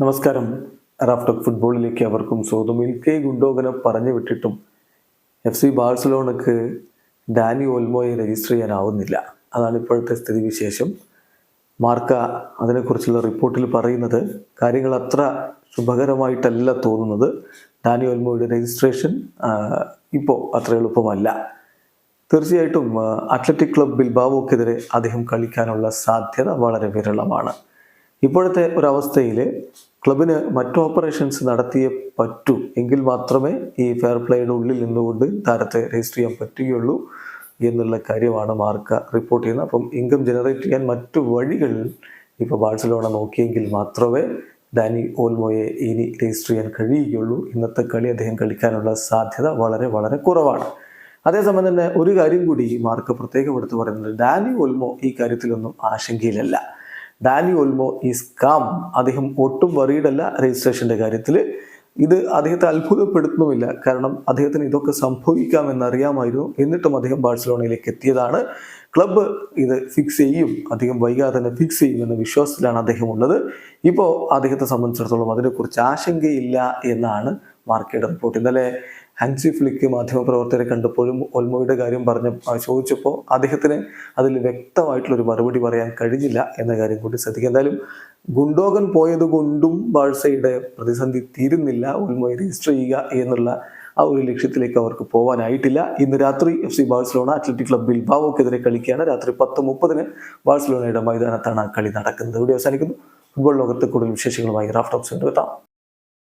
നമസ്കാരം. റാഫ്റ്റോക്ക് ഫുട്ബോളിലേക്ക് അവർക്കും സ്വന്തം ഇൽക്കെ ഗുണ്ടോഗനെ പറഞ്ഞു വിട്ടിട്ടും എഫ് സി ബാഴ്സലോണക്ക് ഡാനി ഓൽമോയെ രജിസ്റ്റർ ചെയ്യാനാവുന്നില്ല. അതാണ് ഇപ്പോഴത്തെ സ്ഥിതിവിശേഷം മാർക്ക അതിനെക്കുറിച്ചുള്ള റിപ്പോർട്ടിൽ പറയുന്നത് കാര്യങ്ങൾ അത്ര ശുഭകരമായിട്ടല്ല തോന്നുന്നത്. ഡാനി ഓൽമോയുടെ രജിസ്ട്രേഷൻ ഇപ്പോൾ അത്ര എളുപ്പമല്ല. തീർച്ചയായിട്ടും അത്ലറ്റിക് ക്ലബ് ബിൽബാവോക്കെതിരെ അദ്ദേഹം കളിക്കാനുള്ള സാധ്യത വളരെ വിരളമാണ്. ഇപ്പോഴത്തെ ഒരവസ്ഥയിൽ ക്ലബിന് മറ്റു ഓപ്പറേഷൻസ് നടത്തിയേ പറ്റൂ. എങ്കിൽ മാത്രമേ ഈ ഫെയർ പ്ലേയുടെ ഉള്ളിൽ നിന്നുകൊണ്ട് താരത്തെ രജിസ്റ്റർ ചെയ്യാൻ പറ്റുകയുള്ളൂ എന്നുള്ള കാര്യമാണ് മാർക്ക റിപ്പോർട്ട് ചെയ്യുന്നത്. അപ്പം ഇൻകം ജനറേറ്റ് ചെയ്യാൻ മറ്റു വഴികൾ ഇപ്പോൾ ബാഴ്സലോണ നോക്കിയെങ്കിൽ മാത്രമേ ഡാനി ഓൽമോയെ ഇനി രജിസ്റ്റർ ചെയ്യാൻ കഴിയുകയുള്ളൂ. ഇന്നത്തെ കളി അദ്ദേഹം കളിക്കാനുള്ള സാധ്യത വളരെ വളരെ കുറവാണ്. അതേസമയം തന്നെ ഒരു കാര്യം കൂടി മാർക്ക് പ്രത്യേകം എടുത്തു പറയുന്നത് ഡാനി ഓൽമോ ഈ കാര്യത്തിലൊന്നും ആശങ്കയിലല്ല. ഡാനി ഓൽമോ ഈസ് കാം അദ്ദേഹം ഒട്ടും വറീഡല്ല രജിസ്ട്രേഷന്റെ കാര്യത്തിൽ. ഇത് അദ്ദേഹത്തെ അത്ഭുതപ്പെടുത്തുന്നുമില്ല. കാരണം അദ്ദേഹത്തിന് ഇതൊക്കെ സംഭവിക്കാമെന്നറിയാമായിരുന്നു എന്നിട്ടും അദ്ദേഹം ബാഴ്സലോണയിലേക്ക് എത്തിയതാണ്. ക്ലബ്ബ് ഇത് ഫിക്സ് ചെയ്യും. അധികം വൈകാതെ തന്നെ ഫിക്സ് ചെയ്യും എന്ന വിശ്വാസത്തിലാണ് അദ്ദേഹം ഉള്ളത് ഇപ്പോൾ അദ്ദേഹത്തെ സംബന്ധിച്ചിടത്തോളം അതിനെക്കുറിച്ച് ആശങ്കയില്ല എന്നാണ് മാർക്കയുടെ റിപ്പോർട്ട് ഇന്നലെ ഹാൻസി ഫ്ലിക്ക് മാധ്യമപ്രവർത്തകരെ കണ്ടപ്പോഴും ഒൽമോയുടെ കാര്യം പറഞ്ഞ ചോദിച്ചപ്പോൾ അദ്ദേഹത്തിന് അതിൽ വ്യക്തമായിട്ടുള്ളൊരു മറുപടി പറയാൻ കഴിഞ്ഞില്ല എന്ന കാര്യം കൂടി ശ്രദ്ധിക്കുക. എന്തായാലും ഗുണ്ടോകൻ പോയതുകൊണ്ടും ബാഴ്സയുടെ പ്രതിസന്ധി തീരുന്നില്ല. ഒൽമോയെ രജിസ്റ്റർ ചെയ്യുക എന്നുള്ള ആ ഒരു ലക്ഷ്യത്തിലേക്ക് അവർക്ക് പോകാനായിട്ടില്ല ഇന്ന് രാത്രി F C Barcelona Athletic Club ബിൽബാവോക്കെതിരെ കളിക്കുകയാണ്. രാത്രി പത്ത് മുപ്പതിന് ബാഴ്സലോണയുടെ മൈതാനത്താണ് കളി നടക്കുന്നത്. ഇവിടെ അവസാനിക്കുന്നു. ഫുട്ബോൾ ലോകത്ത് കൂടുതൽ വിശേഷങ്ങളുമായി റാഫ്റ്റോക്സ് എത്താം